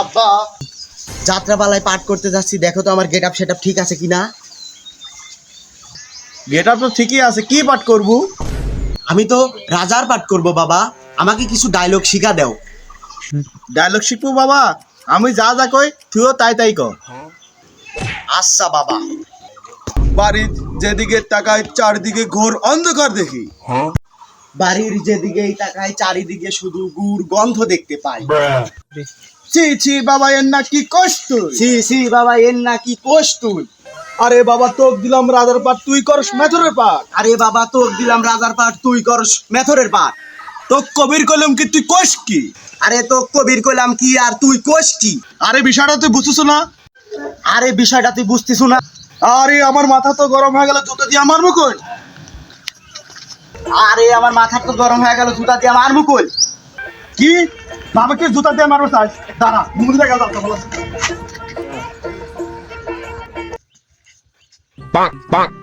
আব্বা যাত্রাপালায় পাঠ করতে যাচ্ছি। দেখো তো আমার গেট আপ সেট ঠিক আছে কিনা। গেট আপ তো ঠিকই আছে কি পাঠ করব? আমি তো রাজার পাঠ করব বাবা। আমাকে কিছু ডায়লগ শিখা দাও। ডায়লগ শিখব বাবা? আমি যা যা কই তুইও তাই তাই কর। আচ্ছা বাবা। বাড়ির যেদিকে তাকায় চারদিকে ঘোর অন্ধকার দেখি। বাড়ির যেদিকেই তাকায় চারিদিকে শুধু গুড় গন্ধ দেখতে পাই ছি ছি বাবা এর না কি কষ্ট সি সি বাবা এর আরে বাবা তোক দিলাম রাজার পাঠ তুই করস মেথরের পাঠ আরে বাবা তোর দিলাম রাজার তুই করস মেথরের তোক কবির কলম কি তুই কোষ কি? আরে তো কবির কইলাম কি আর তুই কোষ কি? আরে বিষয়টা তুই বুঝছিস না? আরে বিষয়টা তুই বুঝতিস না? আরে আমার মাথা তো গরম হয়ে গেল জুতো দিয়ে মারবো কই আরে আমার মাথা তো গরম হয়ে গেল জুতা দিয়ে আমার মুকুল কি? বাবাকে জুতা দিয়ে মারবো চাই দাঁড়া মুখে গেল bonk, bonk.